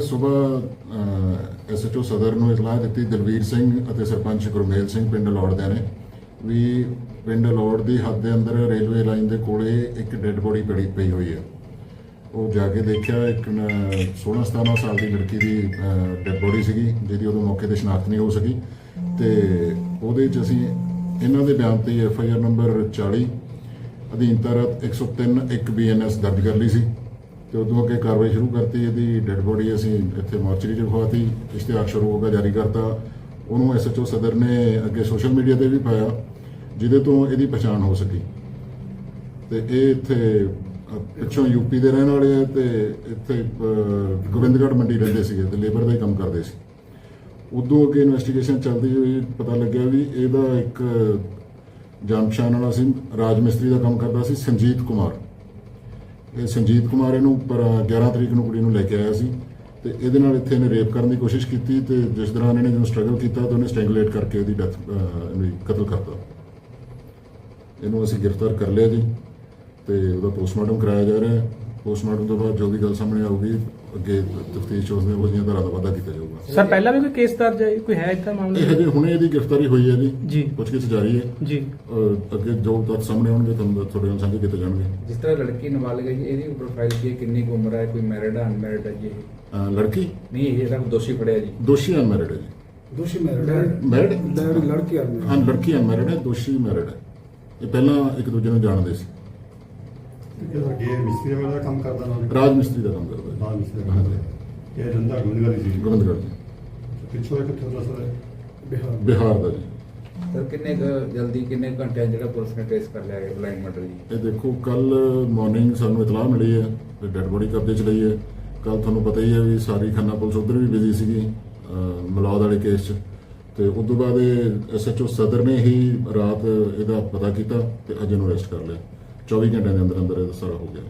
ਸਵੇਰ ਐਸਐਚਓ ਸਦਰ ਨੂੰ ਇਤਲਾਹ ਦਿੱਤੀ ਦਲਵੀਰ ਸਿੰਘ ਅਤੇ ਸਰਪੰਚ ਗੁਰਮੇਲ ਸਿੰਘ ਪਿੰਡ ਲੌੜ ਨੇ ਵੀ ਪਿੰਡ ਲੌੜ ਦੀ ਹੱਦ ਦੇ ਅੰਦਰ ਰੇਲਵੇ ਲਾਈਨ ਦੇ ਕੋਲੇ ਇੱਕ ਡੈੱਡ ਬੋਡੀ ਪੜੀ, ਪਈ ਹੋਈ ਹੈ। ਉਹ ਜਾ ਕੇ ਦੇਖਿਆ ਇੱਕ 16 17 ਸਾਲ ਦੀ ਲੜਕੀ ਦੀ ਡੈੱਡ ਬੋਡੀ ਸੀਗੀ, ਜਿਹਦੀ ਉਦੋਂ ਮੌਕੇ ਤੇ ਸ਼ਨਾਖਤ ਨਹੀਂ ਹੋ ਸਕੀ। ਤੇ ਉਹਦੇ 'ਚ ਅਸੀਂ ਇਹਨਾਂ ਦੇ ਬਿਆਨ ਤੇ ਐਫ ਆਈ ਆਰ ਨੰਬਰ 40 ਅਧੀਨ ਤਰਤ 103 1 ਬੀਐਨਐਸ ਦਰਜ ਕਰ ਲਈ ਸੀ। ਤੇ ਉਦੋਂ ਅੱਗੇ ਕਾਰਵਾਈ ਸ਼ੁਰੂ ਕਰਤੀ ਇਹਦੀ ਡੈੱਡ ਬੋਡੀ ਅਸੀਂ ਇੱਥੇ ਮਾਰਚਰੀ 'ਚ ਖਵਾਤੀ ਇਸ਼ਤਿਹਾਰ ਸ਼ੁਰੂ ਹੋ ਗਿਆ ਜਾਰੀ ਕਰਤਾ। ਉਹਨੂੰ ਐਸਐਚਓ ਸਦਰ ਨੇ ਅੱਗੇ ਸੋਸ਼ਲ ਮੀਡੀਆ ਤੇ ਵੀ ਪਾਇਆ ਜਿਹਦੇ ਤੋਂ ਇਹਦੀ ਪਛਾਣ ਹੋ ਸਕੀ। ਤੇ ਇਹ ਇੱਥੇ ਅ, ਪਿੱਛੋਂ ਯੂਪੀ ਦੇ ਰਹਿਣ ਵਾਲੇ ਆ ਤੇ ਇੱਥੇ ਗੋਬਿੰਦਗੜ੍ਹ ਮੰਡੀ ਰਹਿੰਦੇ ਸੀਗੇ ਤੇ ਲੇਬਰ ਦਾ ਹੀ ਕੰਮ ਕਰਦੇ ਸੀ। ਉਦੋਂ ਅੱਗੇ ਇਨਵੈਸਟੀਗੇਸ਼ਨ ਚੱਲਦੀ ਹੋਈ ਪਤਾ ਲੱਗਿਆ ਵੀ ਇਹਦਾ ਇੱਕ ਜਾਣ ਪਛਾਣ ਵਾਲਾ ਸੀ ਰਾਜ ਮਿਸਤਰੀ ਦਾ ਕੰਮ ਕਰਦਾ ਸੀ ਸੰਜੀਤ ਕੁਮਾਰ। ਇਹ ਸੰਜੀਤ ਕੁਮਾਰ ਇਹਨੂੰ ਪਰ 11 ਤਰੀਕ ਨੂੰ ਕੁੜੀ ਨੂੰ ਲੈ ਕੇ ਆਇਆ ਸੀ ਤੇ ਇਹਦੇ ਨਾਲ ਇੱਥੇ ਇਹਨੇ ਰੇਪ ਕਰਨ ਦੀ ਕੋਸ਼ਿਸ਼ ਕੀਤੀ ਤੇ ਜਿਸ ਦੌਰਾਨ ਇਹਨੇ ਜਦੋਂ ਸਟਰਗਲ ਕੀਤਾ ਤਾਂ ਉਹਨੇ ਸਟੈਂਗੂਲੇਟ ਕਰਕੇ ਉਹਦੀ ਡੈਥ ਕਤਲ ਕਰਤਾ ਇਹਨੂੰ ਅਸੀਂ ਗ੍ਰਿਫਤਾਰ ਕਰ ਲਿਆ ਜੀ ਤੇ ਉਹਦਾ ਪੋਸਟਮਾਰਟਮ ਕਰਾਇਆ ਜਾ ਰਿਹਾ ਹੈ। ਪੋਸਟਮਾਰਟਮ ਤੋਂ ਬਾਅਦ ਜੋ ਵੀ ਗੱਲ ਸਾਹਮਣੇ ਆਊਗੀ ਅੱਗੇ ਤਫਤੀਸ਼ ਉਸ ਦੇ ਉਸ ਦੀਆਂ ਧਾਰਾ ਦਾ ਵਾਧਾ ਕੀਤਾ ਜਾਊਗਾ। ਸਰ ਪਹਿਲਾਂ ਵੀ ਕੋਈ ਕੇਸ ਦਰਜ ਹੈ? ਕੋਈ ਹੈ ਇੱਥੇ ਇਹ ਮਾਮਲਾ ਹਜੇ ਹੁਣੇ ਇਹਦੀ ਗ੍ਰਿਫਤਾਰੀ ਹੋਈ ਹੈ ਜੀ। ਜੀ। ਪੁੱਛਗਿੱਛ ਜਾਰੀ ਹੈ। ਜੀ। ਅਹ ਅੱਗੇ ਜੋ ਤੱਥ ਸਾਹਮਣੇ ਆਉਣਗੇ ਤੁਹਾਨੂੰ ਤੁਹਾਡੇ ਨਾਲ ਸਾਂਝੇ ਕੀਤੇ ਜਾਣਗੇ। ਜਿਸ ਤਰ੍ਹਾਂ ਲੜਕੀ ਨਾਬਾਲਗ ਹੈ ਜੀ ਇਹਦੀ ਪ੍ਰੋਫਾਈਲ ਕੀ ਹੈ? ਕਿੰਨੀ ਕੁ ਉਮਰ ਹੈ? ਕੋਈ ਮੈਰਿਡ ਹੈ ਅਨਮੈਰਿਡ ਹੈ ਜੀ ਇਹ? ਅਹ ਲੜਕੀ? ਨਹੀਂ ਇਹ ਜਿਹੜਾ ਦੋਸ਼ੀ ਫੜਿਆ ਜੀ। ਦੋਸ਼ੀ ਅਨਮੈਰਿਡ ਹੈ ਜੀ। ਦੋਸ਼ੀ ਮੈਰਿਡ ਹੈ। ਮੈਰਿਡ ਲੜ- ਲੜਕੀ ਆਦਮੀ ਹਾਂ। ਲੜਕੀ ਅਨਮੈਰਿਡ ਹੈ ਦੋਸ਼ੀ ਮੈਰਿਡ ਹੈ। ਇਹ ਪਹਿਲਾਂ ਇੱਕ ਦੂਜੇ ਨੂੰ ਜਾਣਦੇ ਸੀ। ਇਹ ਤਾਂ ਗੇ ਮਿਸਤਰੀ ਵਾਲਾ ਦਾ ਕੰਮ ਕਰਦਾ ਨਾਲ। ਰਾਜ ਮਿਸਤਰੀ ਦਾ ਕੰਮ ਕਰਦਾ ਰਾਜ ਮਿਸਤਰੀ ਦਾ ਹਾਂਜੀ। ਕੰਮ ਇਹ ਰੰਦਾ ਗੁੰਦਗਾਰੀ ਸੀ। ਗੋਬਿੰਦਗੜ੍ਹ ਜੀ ਪਿੱਛੋਂ ਇਹ ਕਿੱਥੋਂ ਦਾ ਸਰ ਬਿਹਾਰ ਬਿਹਾਰ ਦਾ ਜੀ। ਸਰ ਕਿੰਨੇ ਕੁ ਜਲਦੀ ਕਿੰਨੇ ਕੁ ਘੰਟਿਆਂ 'ਚ ਜਿਹੜਾ ਪੁਲਿਸ ਨੇ ਟ੍ਰੇਸ ਕਰ ਲਿਆ ਹੈ ਬਲਾਈਂਡ ਮਰਡਰ ਜੀ? ਇਹ ਦੇਖੋ ਕੱਲ ਮਾਰਨਿੰਗ ਸਾਨੂੰ ਇਤਲਾਹ ਮਿਲੀ ਹੈ ਕਿ ਡੈਡ ਬੋਡੀ ਕਬਜ਼ੇ 'ਚ ਲਈ ਹੈ। ਕੱਲ ਤੁਹਾਨੂੰ ਪਤਾ ਹੀ ਹੈ ਵੀ ਸਾਰੀ ਖੰਨਾ ਪੁਲਿਸ ਉਧਰ ਵੀ ਬਿਜ਼ੀ ਸੀਗੀ ਮਲੌਦ ਵਾਲੇ ਕੇਸ 'ਚ। ਤੇ ਉਸ ਤੋਂ ਬਾਅਦ ਇਹ ਐਸਐਚਓ ਸਦਰ ਨੇ ਹੀ ਰਾਤ ਇਹਦਾ ਪਤਾ ਕੀਤਾ ਤੇ ਅੱਜ ਇਹਨੂੰ ਅਰੈਸਟ ਕਰ ਲਿਆ। 24 ਘੰਟਿਆਂ ਦੇ ਅੰਦਰ ਅੰਦਰ ਇਹ ਸਾਰਾ ਹੋ ਗਿਆ।